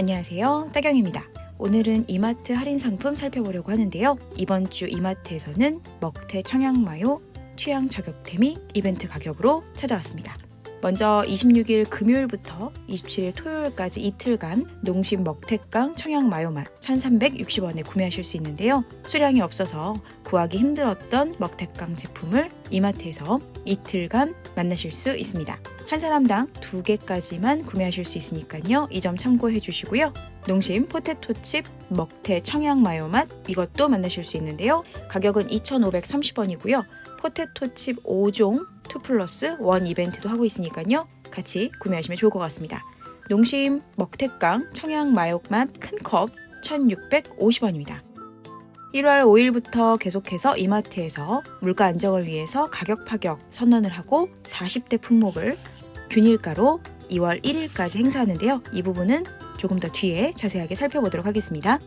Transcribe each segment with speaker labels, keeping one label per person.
Speaker 1: 안녕하세요. 따경입니다. 오늘은 이마트 할인 상품 살펴보려고 하는데요. 이번 주 이마트에서는 먹태 청양마요 취향 저격템이 이벤트 가격으로 찾아왔습니다. 먼저 26일 금요일부터 27일 토요일까지 이틀간 농심 먹태깡 청양 마요맛 1360원에 구매하실 수 있는데요. 수량이 없어서 구하기 힘들었던 먹태깡 제품을 이마트에서 이틀간 만나실 수 있습니다. 한 사람당 두 개까지만 구매하실 수 있으니까요. 이 점 참고해 주시고요. 농심 포테토칩 먹태 청양 마요맛 이것도 만나실 수 있는데요. 가격은 2,530원이고요. 포테토칩 5종 2 플러스 1 이벤트도 하고 있으니까요. 같이 구매하시면 좋을 것 같습니다. 농심 먹태깡 청양 마요맛 큰 컵 1,650원입니다. 1월 5일부터 계속해서 이마트에서 물가 안정을 위해서 가격 파격 선언을 하고 40대 품목을 균일가로 2월 1일까지 행사하는데요. 이 부분은 조금 더 뒤에 자세하게 살펴보도록 하겠습니다.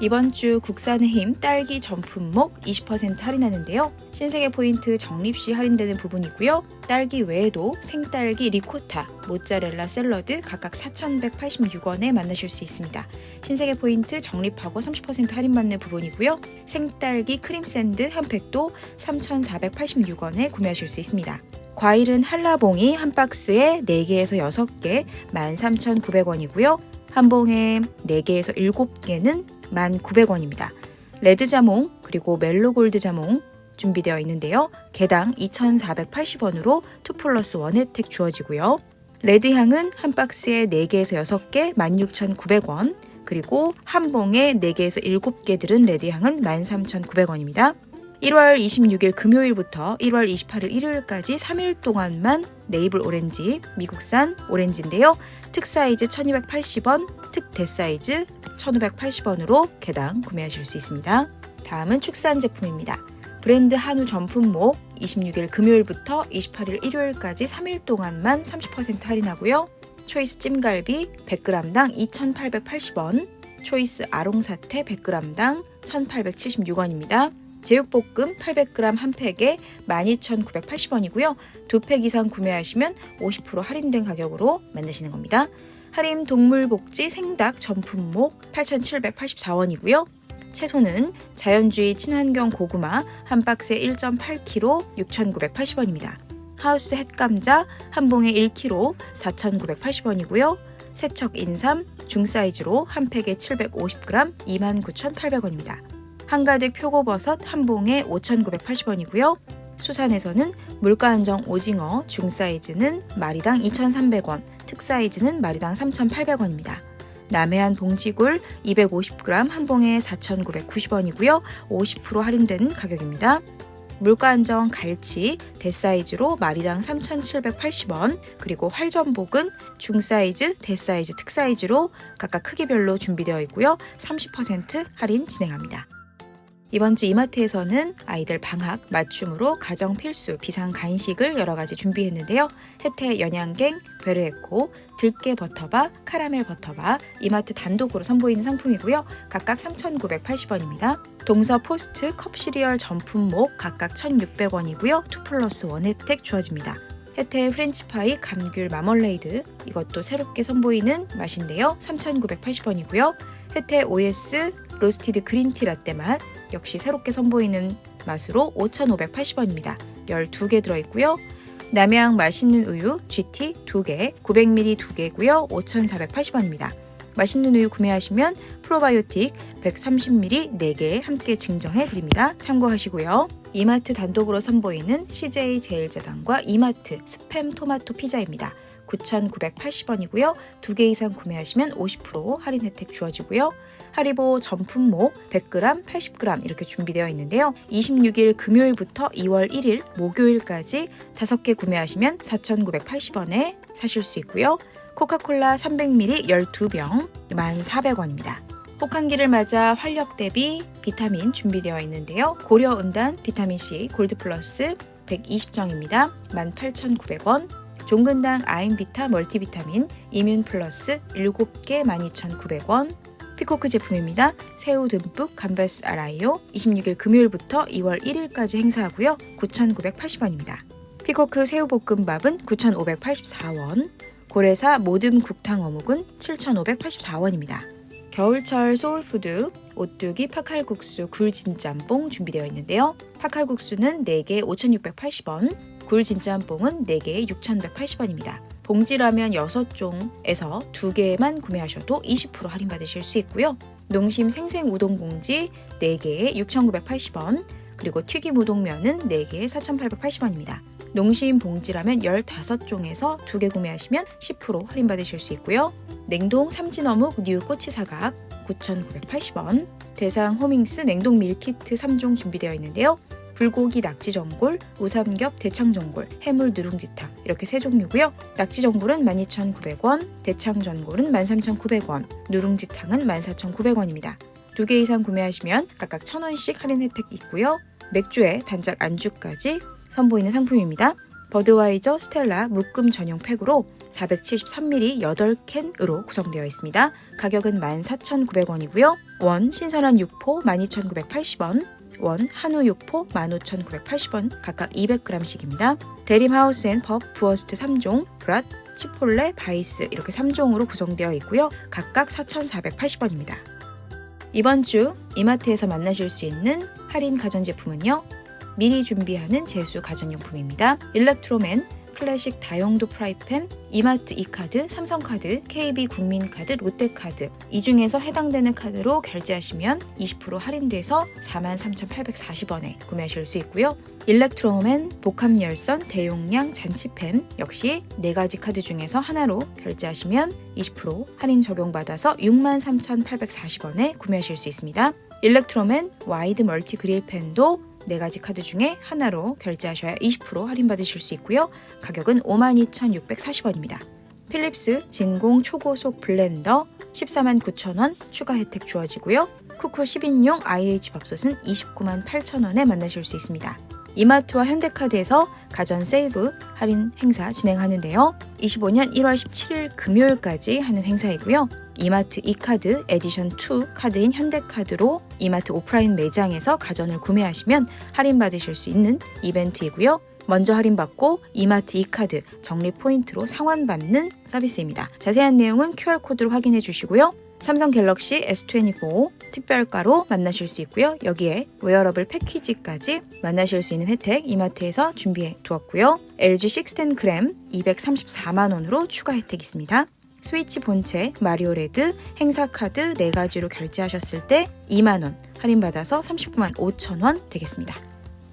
Speaker 1: 이번 주 국산의 힘 딸기 전품목 20% 할인하는데요. 신세계 포인트 적립 시 할인되는 부분이고요. 딸기 외에도 생딸기 리코타, 모짜렐라 샐러드 각각 4,186원에 만나실 수 있습니다. 신세계 포인트 적립하고 30% 할인받는 부분이고요. 생딸기 크림 샌드 한 팩도 3,486원에 구매하실 수 있습니다. 과일은 한라봉이 한 박스에 4개에서 6개 13,900원이고요. 한 봉에 4개에서 7개는 1,900원입니다. 레드 자몽 그리고 멜로 골드 자몽 준비되어 있는데요. 개당 2,480원으로 2 플러스 1 혜택 주어지고요. 레드 향은 한 박스에 4개에서 6개 16,900원 그리고 한 봉에 4개에서 7개 들은 레드 향은 13,900원입니다. 1월 26일 금요일부터 1월 28일 일요일까지 3일 동안만 네이블 오렌지 미국산 오렌지인데요. 특 사이즈 1280원, 특 대사이즈 1580원으로 개당 구매하실 수 있습니다. 다음은 축산 제품입니다. 브랜드 한우 전품목 26일 금요일부터 28일 일요일까지 3일 동안만 30% 할인하고요. 초이스 찜갈비 100g당 2,880원, 초이스 아롱사태 100g당 1,876원입니다. 제육볶음 800g 한 팩에 12,980원이고요. 두 팩 이상 구매하시면 50% 할인된 가격으로 만드시는 겁니다. 할인 동물복지 생닭 전품목 8,784원이고요. 채소는 자연주의 친환경 고구마 한 박스에 1.8kg 6,980원입니다. 하우스 햇감자 한 봉에 1kg 4,980원이고요. 세척 인삼 중사이즈로 한 팩에 750g 29,800원입니다. 한가득 표고버섯 한 봉에 5,980원이고요. 수산에서는 물가 안정 오징어 중사이즈는 마리당 2,300원, 특사이즈는 마리당 3,800원입니다. 남해안 봉지굴 250g 한 봉에 4,990원이고요. 50% 할인된 가격입니다. 물가 안정 갈치 대사이즈로 마리당 3,780원, 그리고 활전복은 중사이즈, 대사이즈, 특사이즈로 각각 크기별로 준비되어 있고요. 30% 할인 진행합니다. 이번 주 이마트에서는 아이들 방학 맞춤으로 가정 필수 비상 간식을 여러 가지 준비했는데요. 혜태 연양갱, 베르에코, 들깨 버터바, 카라멜 버터바 이마트 단독으로 선보이는 상품이고요. 각각 3,980원입니다. 동서 포스트 컵 시리얼 전품목 각각 1,600원이고요. 2 플러스 1 혜택 주어집니다. 혜태 프렌치파이 감귤 마멀레이드 이것도 새롭게 선보이는 맛인데요. 3,980원이고요. 혜태 OS 로스티드 그린티 라떼 맛 역시 새롭게 선보이는 맛으로 5,580원입니다. 12개 들어있고요. 남양 맛있는 우유 GT 2개, 900ml 2개고요. 5,480원입니다. 맛있는 우유 구매하시면 프로바이오틱 130ml 4개 함께 증정해 드립니다. 참고하시고요. 이마트 단독으로 선보이는 CJ 제일제당과 이마트 스팸 토마토 피자입니다. 9,980원이고요. 2개 이상 구매하시면 50% 할인 혜택 주어지고요. 하리보 전품목 100g, 80g 이렇게 준비되어 있는데요. 26일 금요일부터 2월 1일 목요일까지 5개 구매하시면 4,980원에 사실 수 있고요. 코카콜라 300ml 12병 1,400원입니다. 혹한기를 맞아 활력 대비 비타민 준비되어 있는데요. 고려 은단 비타민C 골드 플러스 120정입니다. 18,900원. 종근당 아임비타 멀티비타민 이뮨 플러스 7개 12,900원. 피코크 제품입니다. 새우 듬뿍 감바스 알아이오 26일 금요일부터 2월 1일까지 행사하고요. 9,980원입니다. 피코크 새우볶음밥은 9,584원. 고래사 모듬 국탕 어묵은 7,584원입니다. 겨울철 소울푸드 오뚜기 파칼국수 굴진짬뽕 준비되어 있는데요. 파칼국수는 4개 5,680원, 굴진짬뽕은 4개에 6,180원입니다. 봉지라면 6종에서 2개만 구매하셔도 20% 할인 받으실 수 있고요. 농심 생생 우동 봉지 4개에 6,980원, 그리고 튀김 우동면은 4개에 4,880원입니다. 농심 봉지라면 15종에서 2개 구매하시면 10% 할인 받으실 수 있고요. 냉동 삼진어묵 뉴 꼬치 사각 9,980원, 대상 호밍스 냉동 밀키트 3종 준비되어 있는데요. 불고기 낙지전골, 우삼겹 대창전골, 해물 누룽지탕 이렇게 세 종류고요. 낙지전골은 12,900원, 대창전골은 13,900원, 누룽지탕은 14,900원입니다. 두 개 이상 구매하시면 각각 1,000원씩 할인 혜택 있고요. 맥주에 단짝 안주까지 선보이는 상품입니다. 버드와이저 스텔라 묶음 전용 팩으로 473ml 8캔으로 구성되어 있습니다. 가격은 14,900원이고요. 원 신선한 육포 12,980원, 원 한우 육포 15,980원 각각 200g씩입니다. 대림 하우스 앤펍 부어스트 3종, 브랏, 치폴레, 바이스 이렇게 3종으로 구성되어 있고요. 각각 4,480원입니다. 이번 주 이마트에서 만나실 수 있는 할인 가전제품은요. 미리 준비하는 제수 가전용품입니다. 일렉트로맨, 클래식 다용도 프라이팬, 이마트 이카드, 삼성카드, KB 국민카드, 롯데카드 이 중에서 해당되는 카드로 결제하시면 20% 할인돼서 43,840원에 구매하실 수 있고요. 일렉트로맨, 복합열선, 대용량 잔치펜 역시 4가지 카드 중에서 하나로 결제하시면 20% 할인 적용받아서 63,840원에 구매하실 수 있습니다. 일렉트로맨 와이드 멀티 그릴 펜도 4가지 카드 중에 하나로 결제하셔야 20% 할인받으실 수 있고요. 가격은 52,640원입니다. 필립스 진공 초고속 블렌더 14만 9천원 추가 혜택 주어지고요. 쿠쿠 10인용 IH 밥솥은 29만 8천원에 만나실 수 있습니다. 이마트와 현대카드에서 가전 세이브 할인 행사 진행하는데요. 25년 1월 17일 금요일까지 하는 행사이고요. 이마트 이카드 에디션 2 카드인 현대카드로 이마트 오프라인 매장에서 가전을 구매하시면 할인 받으실 수 있는 이벤트이고요. 먼저 할인받고 이마트 이카드 적립 포인트로 상환받는 서비스입니다. 자세한 내용은 QR코드로 확인해 주시고요. 삼성 갤럭시 S24 특별가로 만나실 수 있고요. 여기에 웨어러블 패키지까지 만나실 수 있는 혜택 이마트에서 준비해 두었고요. LG 16g 234만 원으로 추가 혜택 있습니다. 스위치 본체, 마리오 레드, 행사 카드 4가지로 결제하셨을 때 2만 원 할인받아서 39만 5천 원 되겠습니다.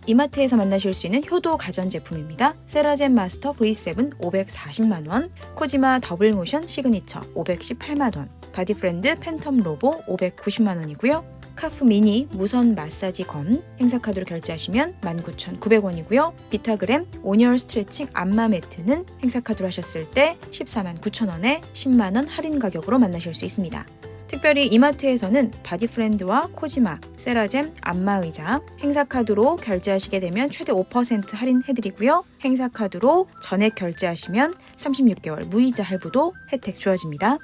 Speaker 1: 이마트에서 만나실 수 있는 효도 가전제품입니다. 세라젠 마스터 V7 540만원, 코지마 더블모션 시그니처 518만원, 바디프렌드 팬텀 로보 590만원이고요. 카프 미니 무선 마사지 건 행사카드로 결제하시면 19,900원이고요. 비타그램 온열 스트레칭 안마 매트는 행사카드로 하셨을 때 14만 9천원에 10만원 할인 가격으로 만나실 수 있습니다. 특별히 이마트에서는 바디프렌드와 코지마, 세라젬, 안마의자 행사카드로 결제하시게 되면 최대 5% 할인해드리고요. 행사카드로 전액 결제하시면 36개월 무이자 할부도 혜택 주어집니다.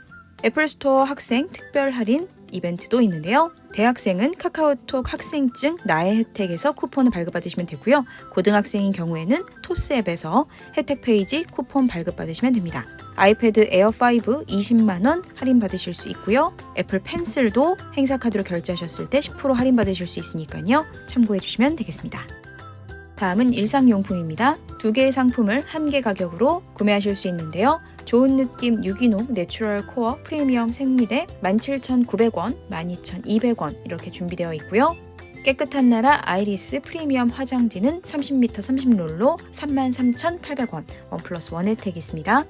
Speaker 1: 애플스토어 학생 특별 할인 이벤트도 있는데요. 대학생은 카카오톡 학생증 나의 혜택에서 쿠폰을 발급받으시면 되고요. 고등학생인 경우에는 토스 앱에서 혜택 페이지 쿠폰 발급받으시면 됩니다. 아이패드 에어 5 20만원 할인 받으실 수 있고요. 애플 펜슬도 행사카드로 결제하셨을 때 10% 할인 받으실 수 있으니까요. 참고해 주시면 되겠습니다. 다음은 일상용품입니다. 두 개의 상품을 한 개 가격으로 구매하실 수 있는데요. 좋은 느낌 유기농 내추럴 코어 프리미엄 생리대 17,900원, 12,200원 이렇게 준비되어 있고요. 깨끗한 나라 아이리스 프리미엄 화장지는 30m 30롤로 33,800원, 원 플러스 원 혜택이 있습니다.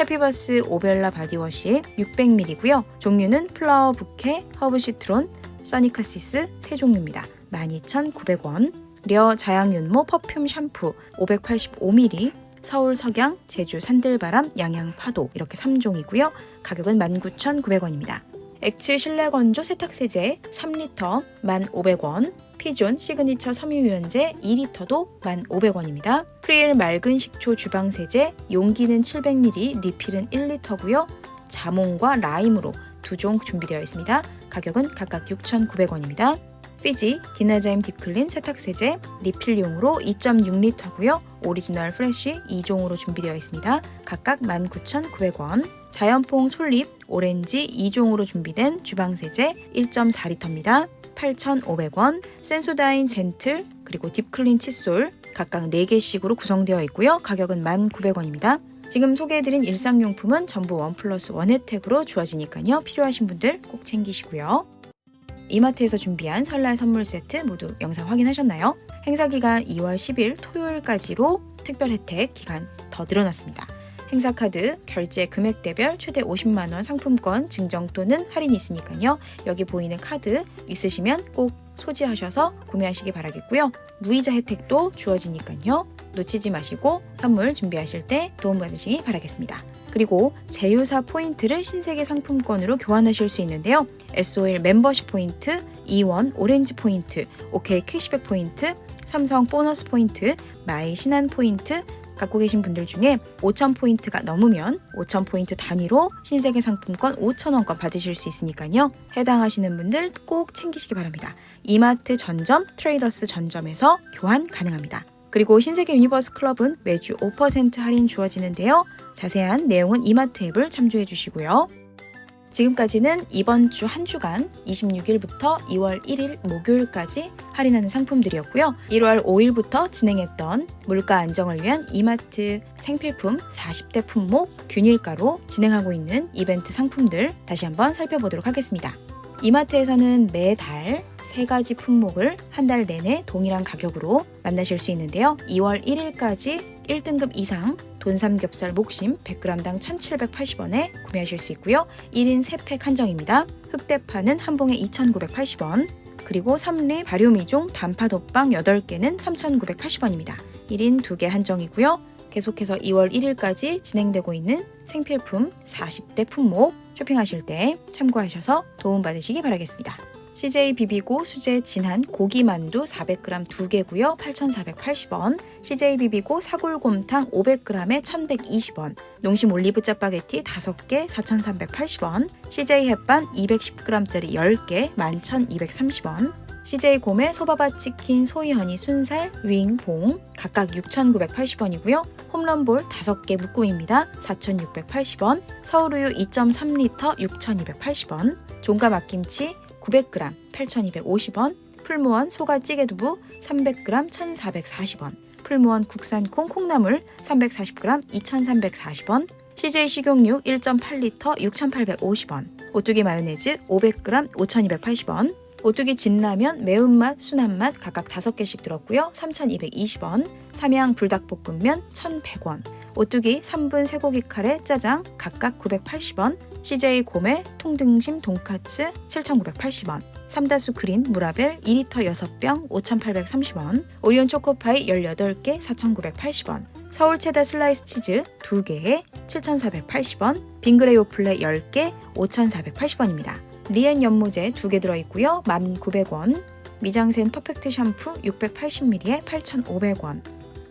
Speaker 1: 해피버스 오벨라 바디워시 600ml고요. 종류는 플라워 부케, 허브 시트론, 써니카시스 세 종류입니다. 12,900원. 려 자양윤모 퍼퓸 샴푸 585ml 서울 석양, 제주 산들바람, 양양 파도 이렇게 3종이고요. 가격은 19,900원입니다. 엑츠 실내 건조 세탁 세제 3리터 1,500원, 피존 시그니처 섬유유연제 2리터도 1,500원입니다. 프리일 맑은 식초 주방 세제 용기는 700ml, 리필은 1리터고요. 자몽과 라임으로 두 종 준비되어 있습니다. 가격은 각각 6,900원입니다. 피지 디나자임 딥클린 세탁세제 리필용으로 2.6리터고요. 오리지널 프레쉬 2종으로 준비되어 있습니다. 각각 19,900원. 자연퐁 솔잎 오렌지 2종으로 준비된 주방세제 1.4리터입니다. 8,500원. 센소다인 젠틀 그리고 딥클린 칫솔 각각 4개씩으로 구성되어 있고요. 가격은 1,900원입니다. 지금 소개해드린 일상용품은 전부 원 플러스 원 혜택으로 주어지니까요. 필요하신 분들 꼭 챙기시고요. 이마트에서 준비한 설날 선물 세트 모두 영상 확인하셨나요? 행사 기간 2월 10일 토요일까지로 특별 혜택 기간 더 늘어났습니다. 행사 카드 결제 금액대별 최대 50만 원 상품권 증정 또는 할인이 있으니까요. 여기 보이는 카드 있으시면 꼭 소지하셔서 구매하시기 바라겠고요. 무이자 혜택도 주어지니까요. 놓치지 마시고 선물 준비하실 때 도움받으시기 바라겠습니다. 그리고 제휴사 포인트를 신세계 상품권으로 교환하실 수 있는데요. SOL 멤버십 포인트, 이원 오렌지 포인트, OK 캐시백 포인트, 삼성 보너스 포인트, 마이 신한 포인트 갖고 계신 분들 중에 5,000포인트가 넘으면 5,000포인트 단위로 신세계 상품권 5,000원권 받으실 수 있으니까요. 해당하시는 분들 꼭 챙기시기 바랍니다. 이마트 전점, 트레이더스 전점에서 교환 가능합니다. 그리고 신세계 유니버스 클럽은 매주 5% 할인 주어지는데요. 자세한 내용은 이마트 앱을 참조해 주시고요. 지금까지는 이번 주 한 주간 26일부터 2월 1일 목요일까지 할인하는 상품들이었고요. 1월 5일부터 진행했던 물가 안정을 위한 이마트 생필품 40대 품목 균일가로 진행하고 있는 이벤트 상품들 다시 한번 살펴보도록 하겠습니다. 이마트에서는 매달 세 가지 품목을 한 달 내내 동일한 가격으로 만나실 수 있는데요. 2월 1일까지 1등급 이상 돈 삼겹살 목심 100g당 1,780원에 구매하실 수 있고요. 1인 3팩 한정입니다. 흑대파는 한 봉에 2,980원. 그리고 삼리 발효미종 단팥호빵 8개는 3,980원입니다. 1인 2개 한정이고요. 계속해서 2월 1일까지 진행되고 있는 생필품 40대 품목 쇼핑하실 때 참고하셔서 도움받으시기 바라겠습니다. CJ 비비고 수제 진한 고기 만두 400g 2개고요. 8,480원. CJ 비비고 사골곰탕 500g에 1,120원. 농심 올리브 짜파게티 5개 4,380원. CJ 햇반 210g짜리 10개 11,230원. CJ 곰의 소바바 치킨 소이 허니 순살 윙 봉 각각 6,980원이고요. 홈런볼 5개 묶음입니다. 4,680원. 서울우유 2.3리터 6,280원. 종가 막김치 900g 8,250원, 풀무원 소가 찌개 두부 300g 1,440원, 풀무원 국산콩 콩나물 340g 2,340원, CJ 식용유 1.8리터 6,850원, 오뚜기 마요네즈 500g 5,280원, 오뚜기 진라면 매운맛, 순한맛 각각 5개씩 들었고요. 3,220원, 삼양 불닭볶음면 1,100원, 오뚜기 3분 쇠고기 카레 짜장 각각 980원, CJ 곰의 통등심 돈카츠 7,980원, 삼다수 그린 무라벨 2리터 6병 5,830원, 오리온 초코파이 18개 4,980원, 서울 체다 슬라이스 치즈 2개에 7,480원, 빙그레 요플레 10개 5,480원입니다. 리엔 연모제 2개 들어있고요. 1,900원, 미장센 퍼펙트 샴푸 680ml에 8,500원,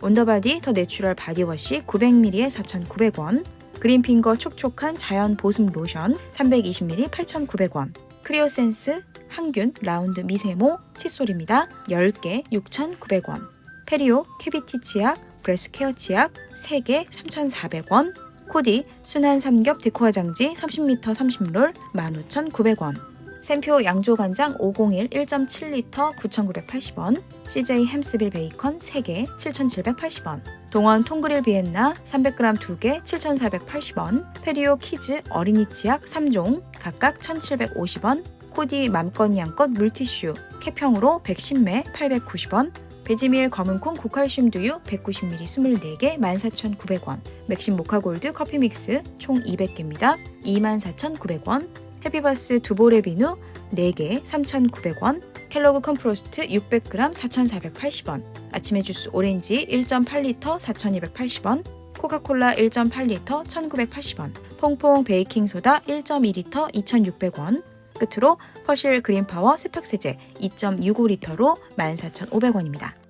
Speaker 1: 온더바디 더 내추럴 바디워시 900ml에 4,900원, 그린핑거 촉촉한 자연 보습 로션 320ml 8,900원, 크리오센스 항균 라운드 미세모 칫솔입니다. 10개 6,900원, 페리오 캐비티 치약 브레스 케어 치약 3개 3,400원, 코디 순한 삼겹 데코 화장지 30m 30롤 15,900원, 샘표 양조간장 501 1.7리터 9,980원, CJ 햄스빌 베이컨 3개 7,780원, 동원 통그릴 비엔나 300g 2개 7,480원, 페리오 키즈 어린이 치약 3종 각각 1,750원, 코디 맘건 양껏 물티슈 캡형으로 110매 890원, 베지밀 검은콩 고칼슘 두유 190ml 24개 14,900원, 맥심 모카골드 커피 믹스 총 200개입니다. 24,900원, 해피바스 두보레 비누 4개 3,900원, 켈로그 컴프로스트 600g 4,480원, 아침의 주스 오렌지 1.8리터 4,280원, 코카콜라 1.8리터 1,980원, 퐁퐁 베이킹소다 1.2리터 2,600원, 끝으로 퍼실 그린파워 세탁세제 2.65리터로 14,500원입니다.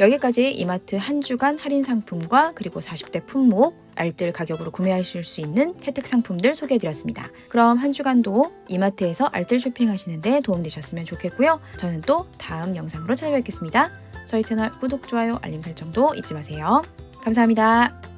Speaker 1: 여기까지 이마트 한 주간 할인 상품과 그리고 40대 품목, 알뜰 가격으로 구매하실 수 있는 혜택 상품들 소개해드렸습니다. 그럼 한 주간도 이마트에서 알뜰 쇼핑하시는데 도움되셨으면 좋겠고요. 저는 또 다음 영상으로 찾아뵙겠습니다. 저희 채널 구독, 좋아요, 알림 설정도 잊지 마세요. 감사합니다.